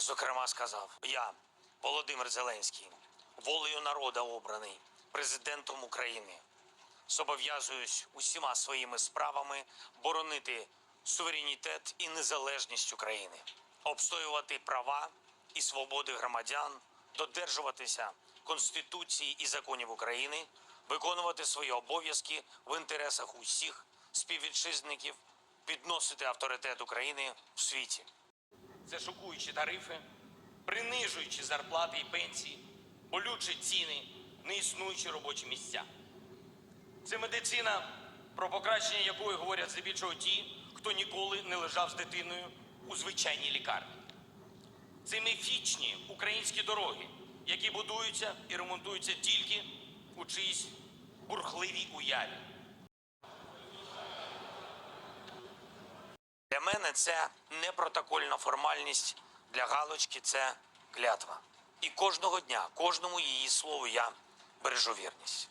Зокрема, сказав: Я, Володимир Зеленський, волею народа обраний президентом України, зобов'язуюсь усіма своїми справами боронити суверенітет і незалежність України, обстоювати права і свободи громадян, додержуватися Конституції і законів України, виконувати свої обов'язки в інтересах усіх співвітчизників, підносити авторитет України в світі. Це шокуючі тарифи, принижуючі зарплати і пенсії, болючі ціни, неіснуючі робочі місця. Це медицина, про покращення якої говорять здебільшого ті, хто ніколи не лежав з дитиною у звичайній лікарні. Це міфічні українські дороги, які будуються і ремонтуються тільки у чиїсь бурхливій уяві. Мене це не протокольна формальність для галочки, це клятва. І кожного дня, кожному її слову я бережу вірність.